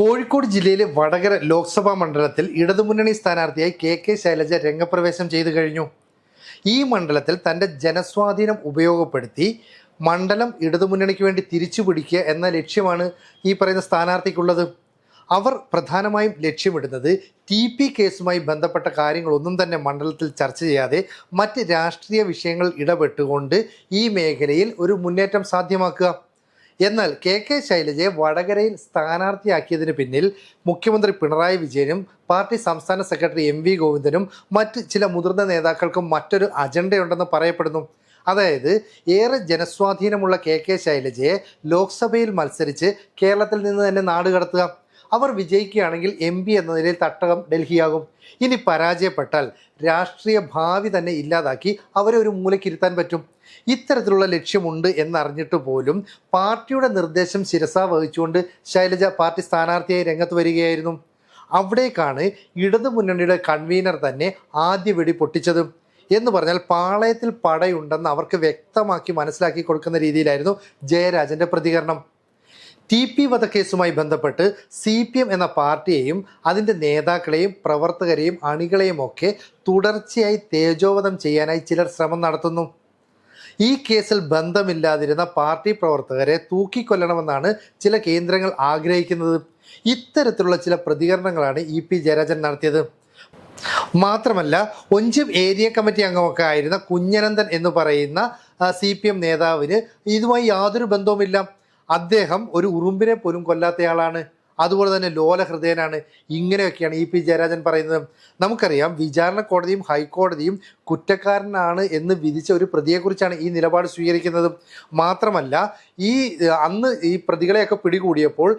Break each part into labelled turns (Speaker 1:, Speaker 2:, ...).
Speaker 1: കോഴിക്കോട് ജില്ലയിലെ വടകര ലോക്സഭാ മണ്ഡലത്തിൽ ഇടതുമുന്നണി സ്ഥാനാർത്ഥിയായി കെ കെ ശൈലജ രംഗപ്രവേശം ചെയ്തു കഴിഞ്ഞു. ഈ മണ്ഡലത്തിൽ തന്റെ ജനസ്വാധീനം ഉപയോഗപ്പെടുത്തി മണ്ഡലം ഇടതുമുന്നണിക്ക് വേണ്ടി തിരിച്ചു പിടിക്കുക എന്ന ലക്ഷ്യമാണ് ഈ പറയുന്ന സ്ഥാനാർത്ഥിക്കുള്ളത്. അവർ പ്രധാനമായും ലക്ഷ്യമിടുന്നത് ടി പി കേസുമായി ബന്ധപ്പെട്ട കാര്യങ്ങളൊന്നും തന്നെ മണ്ഡലത്തിൽ ചർച്ച ചെയ്യാതെ മറ്റ് രാഷ്ട്രീയ വിഷയങ്ങൾ ഇടപെട്ടുകൊണ്ട് ഈ മേഖലയിൽ ഒരു മുന്നേറ്റം സാധ്യമാക്കുക. എന്നാൽ കെ കെ ശൈലജയെ വടകരയിൽ സ്ഥാനാർത്ഥിയാക്കിയതിന് പിന്നിൽ മുഖ്യമന്ത്രി പിണറായി വിജയനും പാർട്ടി സംസ്ഥാന സെക്രട്ടറി എം വി ഗോവിന്ദനും മറ്റ് ചില മുതിർന്ന നേതാക്കൾക്കും മറ്റൊരു അജണ്ടയുണ്ടെന്ന് പറയപ്പെടുന്നു. അതായത് ഏറെ ജനസ്വാധീനമുള്ള കെ കെ ശൈലജയെ ലോക്സഭയിൽ മത്സരിച്ച് കേരളത്തിൽ നിന്ന് തന്നെ നാടുകടത്തുക. അവർ വിജയിക്കുകയാണെങ്കിൽ എം പി എന്ന നിലയിൽ തട്ടകം ഡൽഹിയാകും. ഇനി പരാജയപ്പെട്ടാൽ രാഷ്ട്രീയ ഭാവി തന്നെ ഇല്ലാതാക്കി അവരെ ഒരു മൂലക്കിരുത്താൻ പറ്റും. ഇത്തരത്തിലുള്ള ലക്ഷ്യമുണ്ട് എന്നറിഞ്ഞിട്ട് പോലും പാർട്ടിയുടെ നിർദ്ദേശം ശിരസാ വഹിച്ചുകൊണ്ട് ശൈലജ പാർട്ടി സ്ഥാനാർത്ഥിയായി രംഗത്ത് വരികയായിരുന്നു. അവിടേക്കാണ് ഇടതുമുന്നണിയുടെ കൺവീനർ തന്നെ ആദ്യ വെടി പൊട്ടിച്ചത്. എന്ന് പറഞ്ഞാൽ പാളയത്തിൽ പടയുണ്ടെന്ന് അവർക്ക് വ്യക്തമാക്കി മനസ്സിലാക്കി കൊടുക്കുന്ന രീതിയിലായിരുന്നു ജയരാജന്റെ പ്രതികരണം. ടി പി വധക്കേസുമായി ബന്ധപ്പെട്ട് സി പി എം എന്ന പാർട്ടിയെയും അതിന്റെ നേതാക്കളെയും പ്രവർത്തകരെയും അണികളെയും ഒക്കെ തുടർച്ചയായി തേജോവധം ചെയ്യാനായി ചിലർ ശ്രമം നടത്തുന്നു. ഈ കേസിൽ ബന്ധമില്ലാതിരുന്ന പാർട്ടി പ്രവർത്തകരെ തൂക്കിക്കൊല്ലണമെന്നാണ് ചില കേന്ദ്രങ്ങൾ ആഗ്രഹിക്കുന്നത്. ഇത്തരത്തിലുള്ള ചില പ്രതികരണങ്ങളാണ് ഇ പി ജയരാജൻ നടത്തിയത്. മാത്രമല്ല ഒഞ്ചിം ഏരിയ കമ്മിറ്റി അംഗമൊക്കെ ആയിരുന്ന കുഞ്ഞനന്ദൻ എന്ന് പറയുന്ന സി പി എം നേതാവിന് ഇതുമായി യാതൊരു ബന്ധവുമില്ല. അദ്ദേഹം ഒരു ഉറുമ്പിനെ പോലും കൊല്ലാത്തയാളാണ്. അതുപോലെ തന്നെ ലോലഹൃദയനാണ്. ഇങ്ങനെയൊക്കെയാണ് ഇ പി ജയരാജൻ പറയുന്നത്. നമുക്കറിയാം വിചാരണ കോടതിയും ഹൈക്കോടതിയും കുറ്റക്കാരനാണ് എന്ന് വിധിച്ച ഒരു പ്രതിയെക്കുറിച്ചാണ് ഈ നിലപാട് സ്വീകരിക്കുന്നത്. മാത്രമല്ല ഈ അന്ന് ഈ പ്രതികളെയൊക്കെ പിടികൂടിയപ്പോൾ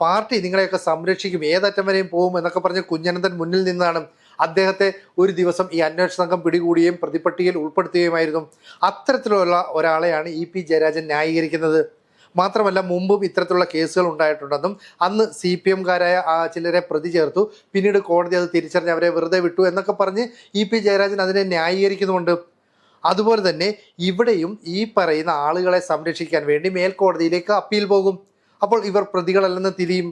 Speaker 1: പാർട്ടി നിങ്ങളെയൊക്കെ സംരക്ഷിക്കും ഏതറ്റം വരെയും പോകും എന്നൊക്കെ പറഞ്ഞ് കുഞ്ഞനന്ദൻ മുന്നിൽ നിന്നാണ്. അദ്ദേഹത്തെ ഒരു ദിവസം ഈ അന്വേഷണ സംഘം പിടികൂടുകയും പ്രതിപട്ടികയിൽ ഉൾപ്പെടുത്തുകയുമായിരുന്നു. അത്തരത്തിലുള്ള ഒരാളെയാണ് ഇ പി ജയരാജൻ ന്യായീകരിക്കുന്നത്. മാത്രമല്ല മുമ്പും ഇത്തരത്തിലുള്ള കേസുകൾ ഉണ്ടായിട്ടുണ്ടെന്നും അന്ന് സി പി എംകാരായ ചിലരെ പ്രതി ചേർത്തു. പിന്നീട് കോടതി അത് തിരിച്ചറിഞ്ഞ് അവരെ വെറുതെ വിട്ടു എന്നൊക്കെ പറഞ്ഞ് ഇ പി ജയരാജൻ അതിനെ ന്യായീകരിക്കുന്നുണ്ട് അതുപോലെ തന്നെ ഇവിടെയും ഈ പറയുന്ന ആളുകളെ സംരക്ഷിക്കാൻ വേണ്ടി മേൽക്കോടതിയിലേക്ക് അപ്പീൽ പോകും. അപ്പോൾ ഇവർ പ്രതികളല്ലെന്ന് തിരിയും.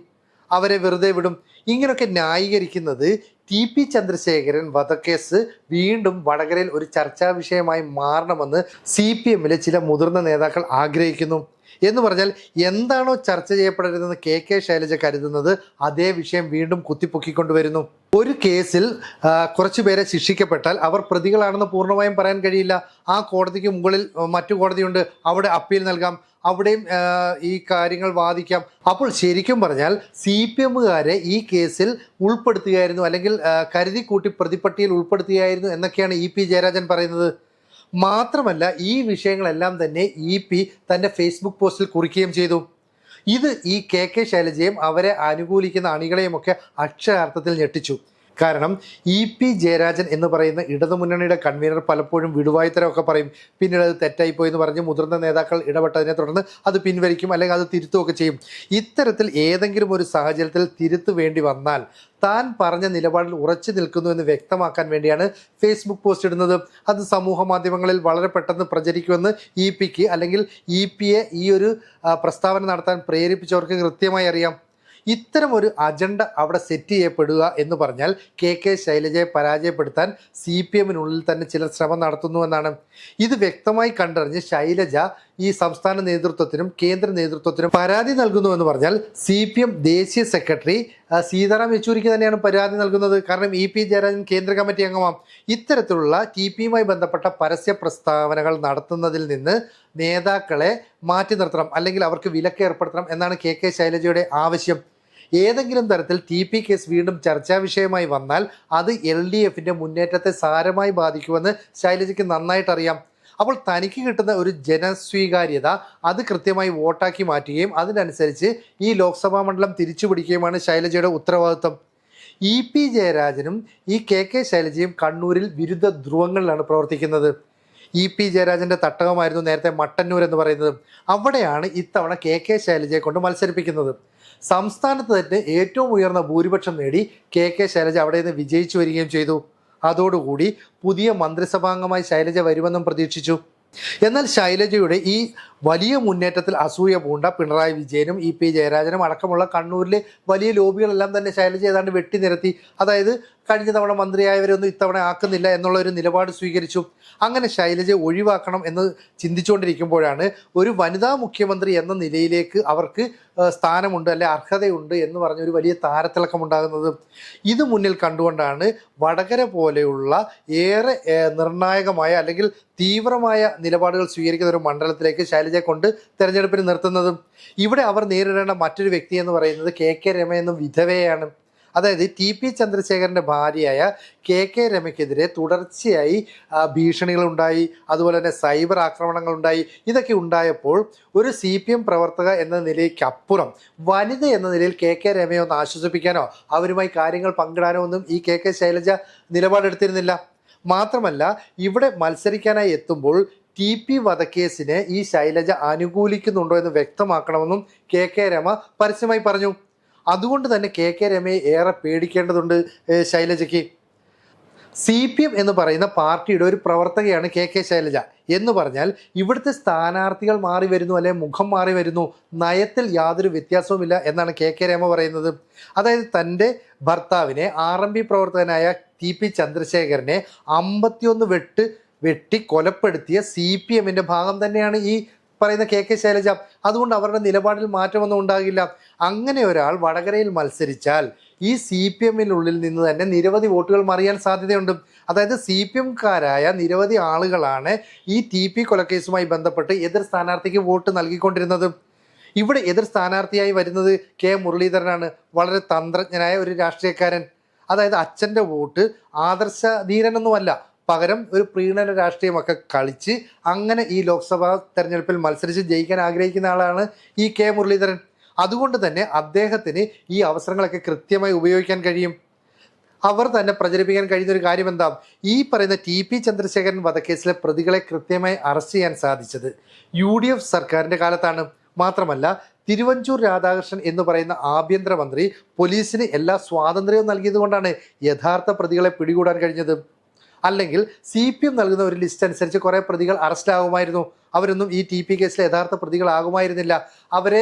Speaker 1: അവരെ വെറുതെ വിടും. ഇങ്ങനെയൊക്കെ ന്യായീകരിക്കുന്നത് ടി പി ചന്ദ്രശേഖരൻ വധക്കേസ് വീണ്ടും വടകരയിൽ ഒരു ചർച്ചാ വിഷയമായി മാറണമെന്ന് സി പി എമ്മിലെ ചില മുതിർന്ന നേതാക്കൾ ആഗ്രഹിക്കുന്നു. എന്ന് പറഞ്ഞാൽ എന്താണോ ചർച്ച ചെയ്യപ്പെടരുതെന്ന് കെ കെ ശൈലജ കരുതുന്നത് അതേ വിഷയം വീണ്ടും കുത്തിപ്പൊക്കിക്കൊണ്ടുവരുന്നു. ഒരു കേസിൽ കുറച്ചുപേരെ ശിക്ഷിക്കപ്പെട്ടാൽ അവർ പ്രതികളാണെന്ന് പൂർണമായും പറയാൻ കഴിയില്ല. ആ കോടതിക്ക് മുകളിൽ മറ്റു കോടതിയുണ്ട്. അവിടെ അപ്പീൽ നൽകാം. അവിടെയും ഈ കാര്യങ്ങൾ വാദിക്കാം. അപ്പോൾ ശരിക്കും പറഞ്ഞാൽ സി പി എമ്മുകാരെ ഈ കേസിൽ ഉൾപ്പെടുത്തുകയായിരുന്നു അല്ലെങ്കിൽ ആ, കരുതി കൂട്ടി പ്രതിപ്പട്ടിയിൽ ഉൾപ്പെടുത്തുകയായിരുന്നു എന്നൊക്കെയാണ് ഇ പി ജയരാജൻ പറയുന്നത്. മാത്രമല്ല ഈ വിഷയങ്ങളെല്ലാം തന്നെ ഇ പി തന്റെ ഫേസ്ബുക്ക് പോസ്റ്റിൽ കുറിക്കുകയും ചെയ്തു. ഇത് ഈ കെ കെ ശൈലജയും അവരെ അനുകൂലിക്കുന്ന അണികളെയുമൊക്കെ അക്ഷരാർത്ഥത്തിൽ ഞെട്ടിച്ചു. കാരണം ഇ പി ജയരാജൻ എന്ന് പറയുന്ന ഇടതുമുന്നണിയുടെ കൺവീനർ പലപ്പോഴും വിടുവായുത്തരമൊക്കെ പറയും. പിന്നീട് അത് തെറ്റായിപ്പോയി എന്ന് പറഞ്ഞ് മുതിർന്ന നേതാക്കൾ ഇടപെട്ടതിനെ തുടർന്ന് അത് പിൻവലിക്കും അല്ലെങ്കിൽ അത് തിരുത്തുകയൊക്കെ ചെയ്യും. ഇത്തരത്തിൽ ഏതെങ്കിലും ഒരു സാഹചര്യത്തിൽ തിരുത്തു വേണ്ടി വന്നാൽ താൻ പറഞ്ഞ നിലപാടിൽ ഉറച്ചു നിൽക്കുന്നു എന്ന് വ്യക്തമാക്കാൻ വേണ്ടിയാണ് ഫേസ്ബുക്ക് പോസ്റ്റ് ഇടുന്നത്. അത് സമൂഹ മാധ്യമങ്ങളിൽ വളരെ പെട്ടെന്ന് പ്രചരിക്കുമെന്ന് ഇ പിക്ക് അല്ലെങ്കിൽ ഇ പിയെ ഈ ഒരു പ്രസ്താവന നടത്താൻ പ്രേരിപ്പിച്ചവർക്ക് കൃത്യമായി അറിയാം. ഇത്തരം ഒരു അജണ്ട അവിടെ സെറ്റ് ചെയ്യപ്പെടുക എന്ന് പറഞ്ഞാൽ കെ കെ ശൈലജയെ പരാജയപ്പെടുത്താൻ സി പി എമ്മിനുള്ളിൽ തന്നെ ചിലർ ശ്രമം നടത്തുന്നുവെന്നാണ് ഇത് വ്യക്തമായി കണ്ടറിഞ്ഞ് ശൈലജ ഈ സംസ്ഥാന നേതൃത്വത്തിനും കേന്ദ്ര നേതൃത്വത്തിനും പരാതി നൽകുന്നുവെന്ന് പറഞ്ഞാൽ സി പി എം ദേശീയ സെക്രട്ടറി സീതാറാം യെച്ചൂരിക്ക് തന്നെയാണ് പരാതി നൽകുന്നത്. കാരണം ഇ പി ജയരാജൻ കേന്ദ്ര കമ്മിറ്റി അംഗമാം. ഇത്തരത്തിലുള്ള ടി പിയുമായി ബന്ധപ്പെട്ട പരസ്യ പ്രസ്താവനകൾ നടത്തുന്നതിൽ നിന്ന് നേതാക്കളെ മാറ്റി നിർത്തണം അല്ലെങ്കിൽ അവർക്ക് വിലക്ക് ഏർപ്പെടുത്തണം എന്നാണ് കെ കെ ശൈലജയുടെ ആവശ്യം. ഏതെങ്കിലും തരത്തിൽ ടി പി കേസ് വീണ്ടും ചർച്ചാ വിഷയമായി വന്നാൽ അത് എൽ ഡി എഫിന്റെ മുന്നേറ്റത്തെ സാരമായി ബാധിക്കുമെന്ന് ശൈലജയ്ക്ക് നന്നായിട്ടറിയാം അപ്പോൾ തനിക്ക് കിട്ടുന്ന ഒരു ജനസ്വീകാര്യത അത് കൃത്യമായി വോട്ടാക്കി മാറ്റുകയും അതിനനുസരിച്ച് ഈ ലോക്സഭാ മണ്ഡലം തിരിച്ചു പിടിക്കുകയുമാണ് ശൈലജയുടെ ഉത്തരവാദിത്വം. ഇ പി ജയരാജനും ഈ കെ കെ ശൈലജയും കണ്ണൂരിൽ വിരുദ്ധ ധ്രുവങ്ങളിലാണ് പ്രവർത്തിക്കുന്നത്. ഇ പി ജയരാജന്റെ തട്ടകമായിരുന്നു നേരത്തെ മട്ടന്നൂർ എന്ന് പറയുന്നത്. അവിടെയാണ് ഇത്തവണ കെ കെ ശൈലജയെ കൊണ്ട് മത്സരിപ്പിക്കുന്നത്. സംസ്ഥാനത്ത് തന്നെ ഏറ്റവും ഉയർന്ന ഭൂരിപക്ഷം നേടി കെ കെ ശൈലജ അവിടെ നിന്ന് വിജയിച്ചു വരികയും ചെയ്തു. അതോടുകൂടി പുതിയ മന്ത്രിസഭാംഗമായി ശൈലജ വരുമെന്നും പ്രതീക്ഷിച്ചു. എന്നാൽ ശൈലജയുടെ ഈ വലിയ മുന്നേറ്റത്തിൽ അസൂയ പൂണ്ട പിണറായി വിജയനും ഇ പി ജയരാജനും അടക്കമുള്ള കണ്ണൂരിലെ വലിയ ലോബികളെല്ലാം തന്നെ ശൈലജ ഏതാണ്ട് വെട്ടിനിരത്തി അതായത് കഴിഞ്ഞ തവണ മന്ത്രിയായവരൊന്നും ഇത്തവണ ആക്കുന്നില്ല എന്നുള്ള ഒരു നിലപാട് സ്വീകരിച്ചു. അങ്ങനെ ശൈലജയെ ഒഴിവാക്കണം എന്ന് ചിന്തിച്ചുകൊണ്ടിരിക്കുമ്പോഴാണ് ഒരു വനിതാ മുഖ്യമന്ത്രി എന്ന നിലയിലേക്ക് അവർക്ക് സ്ഥാനമുണ്ട് അല്ലെ അർഹതയുണ്ട് എന്ന് പറഞ്ഞ ഒരു വലിയ താരത്തിളക്കം ഉണ്ടാകുന്നത്. ഇത് മുന്നിൽ കണ്ടുകൊണ്ടാണ് വടകര പോലെയുള്ള ഏറെ നിർണായകമായ അല്ലെങ്കിൽ തീവ്രമായ നിലപാടുകൾ സ്വീകരിക്കുന്ന ഒരു മണ്ഡലത്തിലേക്ക് ശൈലജയെ കൊണ്ട് തെരഞ്ഞെടുപ്പിന് നിർത്തുന്നതും. ഇവിടെ അവർ നേരിടേണ്ട മറ്റൊരു വ്യക്തി എന്ന് പറയുന്നത് കെ കെ രമ എന്ന വിധവയാണ്. അതായത് ടി പി ചന്ദ്രശേഖരന്റെ ഭാര്യയായ കെ കെ രമയ്ക്കെതിരെ തുടർച്ചയായി ഭീഷണികളുണ്ടായി അതുപോലെ തന്നെ സൈബർ ആക്രമണങ്ങൾ ഉണ്ടായി ഇതൊക്കെ ഉണ്ടായപ്പോൾ ഒരു സി പി എം പ്രവർത്തക എന്ന നിലയ്ക്കപ്പുറം വനിത എന്ന നിലയിൽ കെ കെ രമയെ ഒന്ന് ആശ്വസിപ്പിക്കാനോ അവരുമായി കാര്യങ്ങൾ പങ്കിടാനോ ഒന്നും ഈ കെ കെ ശൈലജ നിലപാടെടുത്തിരുന്നില്ല. മാത്രമല്ല ഇവിടെ മത്സരിക്കാനായി എത്തുമ്പോൾ ടി പി വധക്കേസിനെ ഈ ശൈലജ അനുകൂലിക്കുന്നുണ്ടോ എന്ന് വ്യക്തമാക്കണമെന്നും കെ കെ രമ പരസ്യമായി പറഞ്ഞു. അതുകൊണ്ട് തന്നെ കെ കെ രമയെ ഏറെ പേടിക്കേണ്ടതുണ്ട് ശൈലജയ്ക്ക്. സി പി എം എന്ന് പറയുന്ന പാർട്ടിയുടെ ഒരു പ്രവർത്തകയാണ് കെ കെ ശൈലജ. എന്ന് പറഞ്ഞാൽ ഇവിടുത്തെ സ്ഥാനാർത്ഥികൾ മാറി വരുന്നു അല്ലെ മുഖം മാറി വരുന്നു നയത്തിൽ യാതൊരു വ്യത്യാസവുമില്ല എന്നാണ് കെ കെ രമ പറയുന്നത്. അതായത് തന്റെ ഭർത്താവിനെ ആർ എം പി പ്രവർത്തകനായ ടി പി ചന്ദ്രശേഖരനെ അമ്പത്തിയൊന്ന് വെട്ട് വെട്ടി കൊലപ്പെടുത്തിയ സി പി എമ്മിന്റെ ഭാഗം തന്നെയാണ് ഈ പറയുന്ന കെ കെ ശൈലജ. അതുകൊണ്ട് അവരുടെ നിലപാടിൽ മാറ്റമൊന്നും ഉണ്ടാകില്ല. അങ്ങനെ ഒരാൾ വടകരയിൽ മത്സരിച്ചാൽ ഈ സി പി എമ്മിനുള്ളിൽ നിന്ന് തന്നെ നിരവധി വോട്ടുകൾ മറിയാൻ സാധ്യതയുണ്ട്. അതായത് സി പി എംകാരായ നിരവധി ആളുകളാണ് ഈ ടി പി കൊലക്കേസുമായി ബന്ധപ്പെട്ട് എതിർ സ്ഥാനാർത്ഥിക്ക് വോട്ട് നൽകിക്കൊണ്ടിരുന്നത്. ഇവിടെ എതിർ സ്ഥാനാർത്ഥിയായി വരുന്നത് കെ മുരളീധരനാണ്. വളരെ തന്ത്രജ്ഞനായ ഒരു രാഷ്ട്രീയക്കാരൻ. അതായത് അച്ഛന്റെ വോട്ട് ആദർശധീരനൊന്നുമല്ല. പകരം ഒരു പ്രീണന രാഷ്ട്രീയമൊക്കെ കളിച്ച് അങ്ങനെ ഈ ലോക്സഭാ തെരഞ്ഞെടുപ്പിൽ മത്സരിച്ച് ജയിക്കാൻ ആഗ്രഹിക്കുന്ന ആളാണ് ഈ കെ മുരളീധരൻ. അതുകൊണ്ട് തന്നെ അദ്ദേഹത്തിന് ഈ അവസരങ്ങളൊക്കെ കൃത്യമായി ഉപയോഗിക്കാൻ കഴിയും. അവർ തന്നെ പ്രചരിപ്പിക്കാൻ കഴിയുന്ന ഒരു കാര്യം എന്താ ഈ പറയുന്ന ടി പി ചന്ദ്രശേഖരൻ വധക്കേസിലെ പ്രതികളെ കൃത്യമായി അറസ്റ്റ് ചെയ്യാൻ സാധിച്ചത് യു ഡി എഫ് സർക്കാരിന്റെ കാലത്താണ്. മാത്രമല്ല തിരുവഞ്ചൂർ രാധാകൃഷ്ണൻ എന്ന് പറയുന്ന ആഭ്യന്തരമന്ത്രി പോലീസിന് എല്ലാ സ്വാതന്ത്ര്യവും നൽകിയതുകൊണ്ടാണ് യഥാർത്ഥ പ്രതികളെ പിടികൂടാൻ കഴിഞ്ഞത്. അല്ലെങ്കിൽ സി പി എം നൽകുന്ന ഒരു ലിസ്റ്റ് അനുസരിച്ച് കുറേ പ്രതികൾ അറസ്റ്റ് ആകുമായിരുന്നു അവരൊന്നും ഈ ടി പി കേസിലെ യഥാർത്ഥ പ്രതികളാകുമായിരുന്നില്ല. അവരെ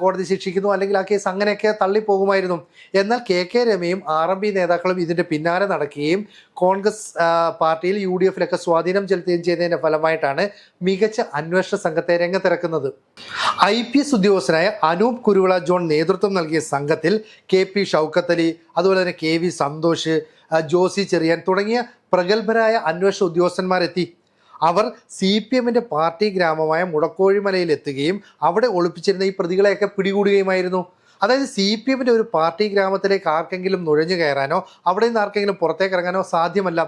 Speaker 1: കോടതി ശിക്ഷിക്കുന്നു അല്ലെങ്കിൽ ആ കേസ് അങ്ങനെയൊക്കെ തള്ളിപ്പോകുമായിരുന്നു. എന്നാൽ കെ കെ രമയും ആർ എം പി നേതാക്കളും ഇതിന്റെ പിന്നാലെ നടക്കുകയും കോൺഗ്രസ് പാർട്ടിയിൽ യു ഡി എഫിലൊക്കെ സ്വാധീനം ചെലുത്തുകയും ചെയ്തതിന്റെ ഫലമായിട്ടാണ് മികച്ച അന്വേഷണ സംഘത്തെ രംഗത്തിറക്കുന്നത്. ഐ പി എസ് ഉദ്യോഗസ്ഥനായ അനൂപ് കുരുവിള ജോൺ നേതൃത്വം നൽകിയ സംഘത്തിൽ കെ പി ഷൗക്കത്തലി അതുപോലെ തന്നെ കെ വി സന്തോഷ് ജോസി ചെറിയാൻ തുടങ്ങിയ പ്രഗത്ഭരായ അന്വേഷണ ഉദ്യോഗസ്ഥന്മാരെത്തി. അവർ സി പി എമ്മിന്റെ പാർട്ടി ഗ്രാമമായ മുടക്കോഴിമലയിൽ എത്തുകയും അവിടെ ഒളിപ്പിച്ചിരുന്ന ഈ പ്രതികളെയൊക്കെ പിടികൂടുകയുമായിരുന്നു. അതായത് സി പി എമ്മിന്റെ ഒരു പാർട്ടി ഗ്രാമത്തിലേക്ക് ആർക്കെങ്കിലും നുഴഞ്ഞു കയറാനോ അവിടെ നിന്ന് ആർക്കെങ്കിലും പുറത്തേക്ക് ഇറങ്ങാനോ സാധ്യമല്ല.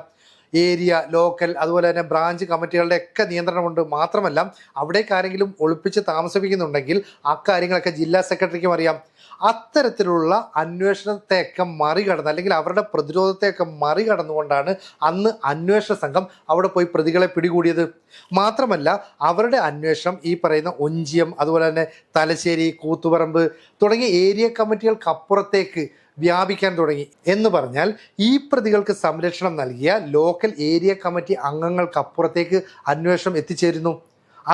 Speaker 1: ഏരിയ ലോക്കൽ അതുപോലെ തന്നെ ബ്രാഞ്ച് കമ്മിറ്റികളുടെ ഒക്കെ നിയന്ത്രണമുണ്ട് മാത്രമല്ല അവിടേക്ക് ആരെങ്കിലും ഒളിപ്പിച്ച് താമസിപ്പിക്കുന്നുണ്ടെങ്കിൽ അക്കാര്യങ്ങളൊക്കെ ജില്ലാ സെക്രട്ടറിക്കും അറിയാം. അത്തരത്തിലുള്ള അന്വേഷണത്തെയൊക്കെ മറികടന്ന് അല്ലെങ്കിൽ അവരുടെ പ്രതിരോധത്തെയൊക്കെ മറികടന്നുകൊണ്ടാണ് അന്ന് അന്വേഷണ സംഘം അവിടെ പോയി പ്രതികളെ പിടികൂടിയത്. മാത്രമല്ല അവരുടെ അന്വേഷണം ഈ പറയുന്ന ഒഞ്ചിയം അതുപോലെ തന്നെ തലശ്ശേരി കൂത്തുപറമ്പ് തുടങ്ങിയ ഏരിയ കമ്മിറ്റികൾക്കപ്പുറത്തേക്ക് വ്യാപിക്കാൻ തുടങ്ങി. എന്ന് പറഞ്ഞാൽ ഈ പ്രതികൾക്ക് സംരക്ഷണം നൽകിയ ലോക്കൽ ഏരിയ കമ്മിറ്റി അംഗങ്ങൾക്കപ്പുറത്തേക്ക് അന്വേഷണം എത്തിച്ചേരുന്നു.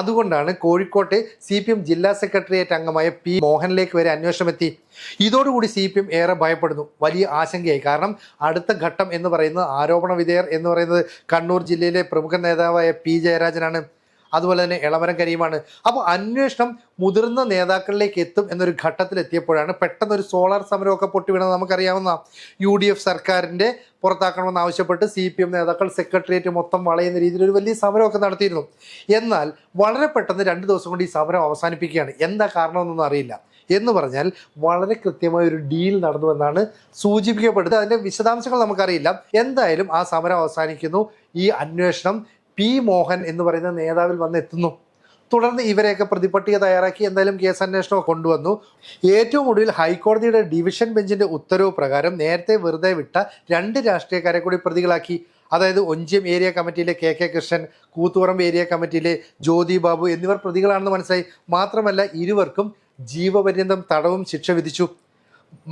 Speaker 1: അതുകൊണ്ടാണ് കോഴിക്കോട്ടെ സി പി എം ജില്ലാ സെക്രട്ടേറിയറ്റ് അംഗമായ പി മോഹനിലേക്ക് വരെ അന്വേഷണം എത്തി ഇതോടുകൂടി സി പി എം ഏറെ ഭയപ്പെടുന്നു. വലിയ ആശങ്കയായി. കാരണം അടുത്ത ഘട്ടം എന്ന് പറയുന്നത് ആരോപണ വിധേയർ എന്ന് പറയുന്നത് കണ്ണൂർ ജില്ലയിലെ പ്രമുഖ നേതാവായ പി ജയരാജനാണ്. അതുപോലെ തന്നെ ഇളവരം കരീമാണ്. അപ്പോൾ അന്വേഷണം മുതിർന്ന നേതാക്കളിലേക്ക് എത്തും എന്നൊരു ഘട്ടത്തിലെത്തിയപ്പോഴാണ് പെട്ടെന്ന് ഒരു സോളാർ സമരമൊക്കെ പൊട്ടി വീണത് നമുക്കറിയാവുന്ന യു ഡി എഫ് സർക്കാരിന്റെ പുറത്താക്കണമെന്ന് ആവശ്യപ്പെട്ട് സി പി എം നേതാക്കൾ സെക്രട്ടേറിയറ്റ് മൊത്തം വളയുന്ന രീതിയിൽ ഒരു വലിയ സമരമൊക്കെ നടത്തിയിരുന്നു. എന്നാൽ വളരെ പെട്ടെന്ന് രണ്ട് ദിവസം കൊണ്ട് ഈ സമരം അവസാനിപ്പിക്കുകയാണ്. എന്താ കാരണമെന്നൊന്നും അറിയില്ല. എന്ന് പറഞ്ഞാൽ വളരെ കൃത്യമായ ഒരു ഡീൽ നടന്നു എന്നാണ് സൂചിപ്പിക്കപ്പെടുന്നത്. അതിന്റെ വിശദാംശങ്ങൾ നമുക്കറിയില്ല. എന്തായാലും ആ സമരം അവസാനിക്കുന്നു. ഈ അന്വേഷണം പി മോഹൻ എന്ന് പറയുന്ന നേതാവിൽ വന്നെത്തുന്നു. തുടർന്ന് ഇവരെയൊക്കെ പ്രതിപട്ടിക തയ്യാറാക്കി എന്തായാലും കേസ് അന്വേഷണം കൊണ്ടുവന്നു. ഏറ്റവും ഒടുവിൽ ഹൈക്കോടതിയുടെ ഡിവിഷൻ ബെഞ്ചിന്റെ ഉത്തരവ് പ്രകാരം നേരത്തെ വെറുതെ വിട്ട രണ്ട് രാഷ്ട്രീയക്കാരെ കൂടി പ്രതികളാക്കി. അതായത് Onchiyam area കമ്മിറ്റിയിലെ K K Krishnan Koothuparamba area കമ്മിറ്റിയിലെ Jyothi Babu എന്നിവർ പ്രതികളാണെന്ന് മനസ്സിലായി. മാത്രമല്ല ഇരുവർക്കും ജീവപര്യന്തം തടവും ശിക്ഷ വിധിച്ചു.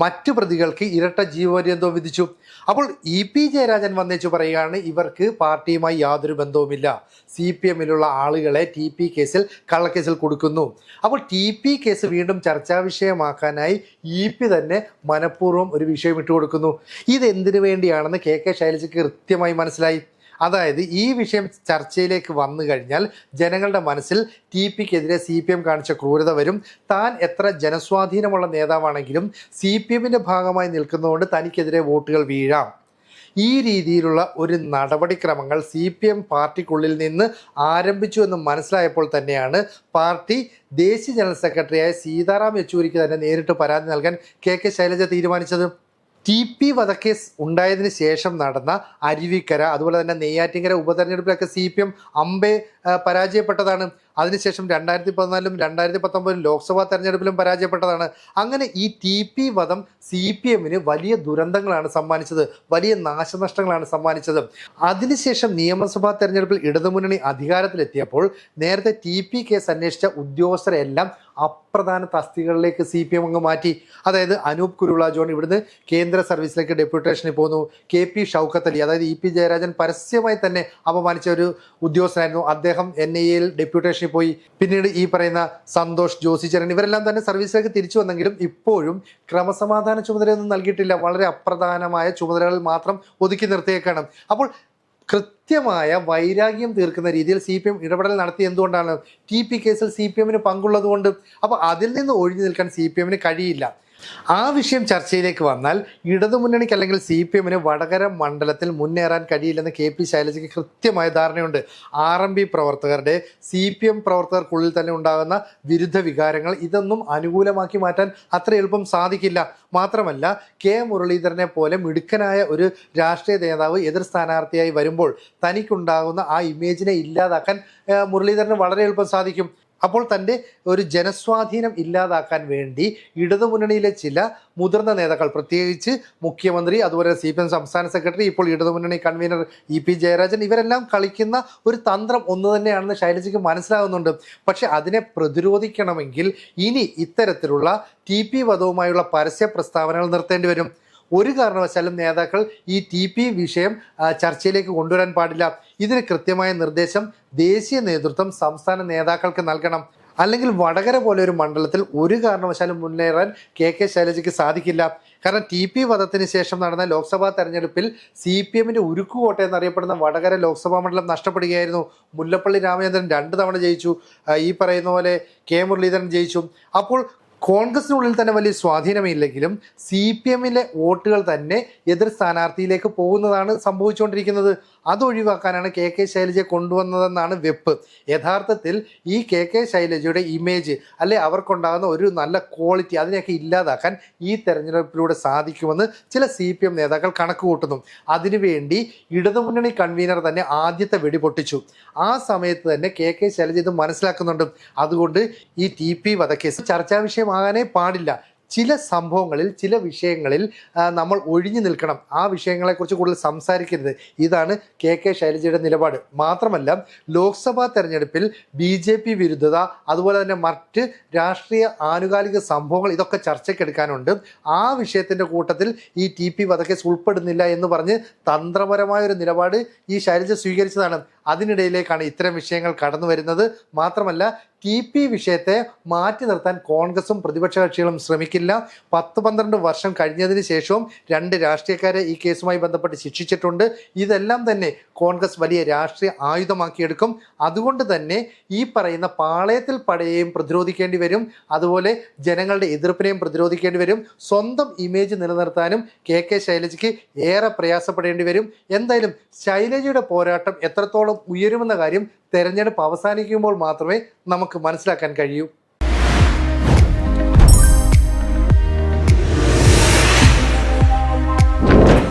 Speaker 1: മറ്റു പ്രതികൾക്ക് ഇരട്ട ജീവപര്യന്തവും വിധിച്ചു. അപ്പോൾ ഇ പി ജയരാജൻ വന്നേച്ചു പറയുകയാണ് ഇവർക്ക് പാർട്ടിയുമായി യാതൊരു ബന്ധവുമില്ല. സി പി എമ്മിലുള്ള ആളുകളെ ടി പി കേസിൽ കള്ളക്കേസിൽ കൊടുക്കുന്നു. അപ്പോൾ ടി പി കേസ് വീണ്ടും ചർച്ചാ വിഷയമാക്കാനായി ഇ പി തന്നെ മനഃപൂർവം ഒരു വിഷയം ഇട്ടുകൊടുക്കുന്നു. ഇതെന്തിനു വേണ്ടിയാണെന്ന് കെ കെ ശൈലജയ്ക്ക് കൃത്യമായി മനസ്സിലായി. അതായത് ഈ വിഷയം ചർച്ചയിലേക്ക് വന്നു കഴിഞ്ഞാൽ ജനങ്ങളുടെ മനസ്സിൽ ടി പിക്കെതിരെ സി പി എം കാണിച്ച ക്രൂരത വരും. താൻ എത്ര ജനസ്വാധീനമുള്ള നേതാവാണെങ്കിലും സി പി എമ്മിന്റെ ഭാഗമായി നിൽക്കുന്നതുകൊണ്ട് തനിക്കെതിരെ വോട്ടുകൾ വീഴാം. ഈ രീതിയിലുള്ള ഒരു നടപടിക്രമങ്ങൾ സി പി എം പാർട്ടിക്കുള്ളിൽ നിന്ന് ആരംഭിച്ചു എന്ന് മനസ്സിലായപ്പോൾ തന്നെയാണ് പാർട്ടി ദേശീയ ജനറൽ സെക്രട്ടറിയായ സീതാറാം യെച്ചൂരിക്ക് തന്നെ നേരിട്ട് പരാതി നൽകാൻ കെ കെ ശൈലജ തീരുമാനിച്ചത്. ടി പി വധക്കേസ് ഉണ്ടായതിനു ശേഷം നടന്ന അരുവിക്കര അതുപോലെ തന്നെ നെയ്യാറ്റിങ്കര ഉപതെരഞ്ഞെടുപ്പിലൊക്കെ സി പി എം അമ്പെ പരാജയപ്പെട്ടതാണ്. അതിനുശേഷം രണ്ടായിരത്തി പതിനാലിലും രണ്ടായിരത്തി പത്തൊമ്പതിലും ലോക്സഭാ തെരഞ്ഞെടുപ്പിലും പരാജയപ്പെട്ടതാണ്. അങ്ങനെ ഈ ടി പി വധം സി പി എമ്മിന് വലിയ ദുരന്തങ്ങളാണ് സമ്മാനിച്ചത്. വലിയ നാശനഷ്ടങ്ങളാണ് സമ്മാനിച്ചത്. അതിനുശേഷം നിയമസഭാ തെരഞ്ഞെടുപ്പിൽ ഇടതുമുന്നണി അധികാരത്തിലെത്തിയപ്പോൾ നേരത്തെ ടി പി കേസ് അന്വേഷിച്ച ഉദ്യോഗസ്ഥരെല്ലാം അപ്രധാന തസ്തികകളിലേക്ക് സി പി എം അങ്ങ് മാറ്റി. അതായത് അനൂപ് കുരുള ജോൺ ഇവിടുന്ന് കേന്ദ്ര സർവീസിലേക്ക് ഡെപ്യൂട്ടേഷനിൽ പോകുന്നു. കെ പി ഷൗക്കത്ത് അലി അതായത് ഇ പി ജയരാജൻ പരസ്യമായി തന്നെ അപമാനിച്ച ഒരു ഉദ്യോഗസ്ഥനായിരുന്നു. അദ്ദേഹം എൻ ഐ എയിൽ ഡെപ്യൂട്ടേഷനിൽ പോയി പിന്നീട് ഈ പറയുന്ന സന്തോഷ് ജോസി ചരൺ ഇവരെല്ലാം തന്നെ സർവീസിലേക്ക് തിരിച്ചു വന്നെങ്കിലും ഇപ്പോഴും ക്രമസമാധാന ചുമതലയൊന്നും നൽകിയിട്ടില്ല. വളരെ അപ്രധാനമായ ചുമതലകൾ മാത്രം ഒതുക്കി നിർത്തിയേക്കാണ്. അപ്പോൾ കൃത്യമായ വൈരാഗ്യം തീർക്കുന്ന രീതിയിൽ സി പി എം ഇടപെടൽ നടത്തി എന്തുകൊണ്ടാണ്? ടി പി കേസിൽ സി പി എമ്മിന് പങ്കുള്ളത് കൊണ്ട് അപ്പോൾ അതിൽ നിന്ന് ഒഴിഞ്ഞു നിൽക്കാൻ സി പി എമ്മിന് കഴിയില്ല. ആ വിഷയം ചർച്ചയിലേക്ക് വന്നാൽ ഇടതുമുന്നണിക്ക് അല്ലെങ്കിൽ സി പി എമ്മിന് വടകര മണ്ഡലത്തിൽ മുന്നേറാൻ കഴിയില്ലെന്ന് കെ പി ശൈലജയ്ക്ക് കൃത്യമായ ധാരണയുണ്ട്. ആർ എം പി പ്രവർത്തകരുടെ സി പി എം പ്രവർത്തകർക്കുള്ളിൽ തന്നെ ഉണ്ടാകുന്ന വിരുദ്ധ വികാരങ്ങൾ ഇതൊന്നും അനുകൂലമാക്കി മാറ്റാൻ അത്ര എളുപ്പം സാധിക്കില്ല. മാത്രമല്ല കെ മുരളീധരനെ പോലെ മിടുക്കനായ ഒരു രാഷ്ട്രീയ നേതാവ് എതിർ സ്ഥാനാർത്ഥിയായി വരുമ്പോൾ തനിക്കുണ്ടാകുന്ന ആ ഇമേജിനെ ഇല്ലാതാക്കാൻ മുരളീധരന് വളരെ എളുപ്പം സാധിക്കും. അപ്പോൾ തന്റെ ഒരു ജനസ്വാധീനം ഇല്ലാതാക്കാൻ വേണ്ടി ഇടതുമുന്നണിയിലെ ചില മുതിർന്ന നേതാക്കൾ പ്രത്യേകിച്ച് മുഖ്യമന്ത്രി അതുപോലെ സി പി എം സംസ്ഥാന സെക്രട്ടറി ഇപ്പോൾ ഇടതുമുന്നണി കൺവീനർ ഇ പി ജയരാജൻ ഇവരെല്ലാം കളിക്കുന്ന ഒരു തന്ത്രം ഒന്ന് തന്നെയാണെന്ന് ശൈലജയ്ക്ക് മനസ്സിലാകുന്നുണ്ട്. പക്ഷെ അതിനെ പ്രതിരോധിക്കണമെങ്കിൽ ഇനി ഇത്തരത്തിലുള്ള ടി പി വധവുമായുള്ള പരസ്യ പ്രസ്താവനകൾ നിർത്തേണ്ടി വരും. ഒരു കാരണവശാലും നേതാക്കൾ ഈ ടി പി വിഷയം ചർച്ചയിലേക്ക് കൊണ്ടുവരാൻ പാടില്ല. ഇതിന് കൃത്യമായ നിർദ്ദേശം ദേശീയ നേതൃത്വം സംസ്ഥാന നേതാക്കൾക്ക് നൽകണം. അല്ലെങ്കിൽ വടകര പോലെ ഒരു മണ്ഡലത്തിൽ ഒരു കാരണവശാലും മുന്നേറാൻ കെ കെ ശൈലജയ്ക്ക് സാധിക്കില്ല. കാരണം ടി പി വധത്തിന് ശേഷം നടന്ന ലോക്സഭാ തെരഞ്ഞെടുപ്പിൽ സി പി എമ്മിന്റെ ഉരുക്കുകോട്ട എന്നറിയപ്പെടുന്ന വടകര ലോക്സഭാ മണ്ഡലം നഷ്ടപ്പെടുകയായിരുന്നു. മുല്ലപ്പള്ളി രാമചന്ദ്രൻ രണ്ട് തവണ ജയിച്ചു. ഈ പറയുന്ന പോലെ കെ മുരളീധരൻ ജയിച്ചു. അപ്പോൾ കോൺഗ്രസിനുള്ളിൽ തന്നെ വലിയ സ്വാധീനമില്ലെങ്കിലും സി പി എമ്മിലെ വോട്ടുകൾ തന്നെ എതിർ സ്ഥാനാർത്ഥിയിലേക്ക് പോകുന്നതാണ് സംഭവിച്ചുകൊണ്ടിരിക്കുന്നത്. അത് ഒഴിവാക്കാനാണ് കെ കെ ശൈലജയെ കൊണ്ടുവന്നതെന്നാണ് വെപ്പ്. യഥാർത്ഥത്തിൽ ഈ കെ കെ ശൈലജയുടെ ഇമേജ് അല്ലെ അവർക്കുണ്ടാകുന്ന ഒരു നല്ല ക്വാളിറ്റി അതിനെയൊക്കെ ഇല്ലാതാക്കാൻ ഈ തെരഞ്ഞെടുപ്പിലൂടെ സാധിക്കുമെന്ന് ചില സി പി എം നേതാക്കൾ കണക്ക് കൂട്ടുന്നു അതിനുവേണ്ടി ഇടതുമുന്നണി കൺവീനർ തന്നെ ആദ്യത്തെ വെടിപൊട്ടിച്ചു ആ സമയത്ത് തന്നെ കെ കെ ശൈലജ ഇത് മനസ്സിലാക്കുന്നുണ്ട്. അതുകൊണ്ട് ഈ ടി പി വധക്കേസ് ചർച്ചാ വിഷയമാകാനേ പാടില്ല. ചില സംഭവങ്ങളിൽ ചില വിഷയങ്ങളിൽ നമ്മൾ ഒഴിഞ്ഞു നിൽക്കണം. ആ വിഷയങ്ങളെക്കുറിച്ച് കൂടുതൽ സംസാരിക്കരുത്. ഇതാണ് കെ കെ ശൈലജയുടെ നിലപാട്. മാത്രമല്ല ലോക്സഭാ തെരഞ്ഞെടുപ്പിൽ ബി ജെ പി വിരുദ്ധത അതുപോലെ തന്നെ മറ്റ് രാഷ്ട്രീയ ആനുകാലിക സംഭവങ്ങൾ ഇതൊക്കെ ചർച്ചയ്ക്കെടുക്കാനുണ്ട് ആ വിഷയത്തിന്റെ കൂട്ടത്തിൽ ഈ ടി പി വധക്കേസ് ഉൾപ്പെടുന്നില്ല എന്ന് പറഞ്ഞ് തന്ത്രപരമായ ഒരു നിലപാട് ഈ ശൈലജ സ്വീകരിച്ചതാണ്. അതിനിടയിലേക്കാണ് ഇത്തരം വിഷയങ്ങൾ കടന്നു വരുന്നത്. മാത്രമല്ല ടി പി വിഷയത്തെ മാറ്റി നിർത്താൻ കോൺഗ്രസും പ്രതിപക്ഷ കക്ഷികളും ശ്രമിക്കില്ല. പത്ത് പന്ത്രണ്ട് വർഷം കഴിഞ്ഞതിന് ശേഷവും രണ്ട് രാഷ്ട്രീയക്കാരെ ഈ കേസുമായി ബന്ധപ്പെട്ട് ശിക്ഷിച്ചിട്ടുണ്ട്. ഇതെല്ലാം തന്നെ കോൺഗ്രസ് വലിയ രാഷ്ട്രീയ ആയുധമാക്കിയെടുക്കും. അതുകൊണ്ട് തന്നെ ഈ പറയുന്ന പാളയത്തിൽ പടയെയും പ്രതിരോധിക്കേണ്ടി വരും. അതുപോലെ ജനങ്ങളുടെ എതിർപ്പിനെയും പ്രതിരോധിക്കേണ്ടി വരും. സ്വന്തം ഇമേജ് നിലനിർത്താനും കെ കെ ശൈലജയ്ക്ക് ഏറെ പ്രയാസപ്പെടേണ്ടി വരും. എന്തായാലും ശൈലജയുടെ പോരാട്ടം എത്രത്തോളം ഉയരുമെന്ന കാര്യം തെരഞ്ഞെടുപ്പ് അവസാനിക്കുമ്പോൾ മാത്രമേ നമുക്ക് മനസ്സിലാക്കാൻ കഴിയൂ.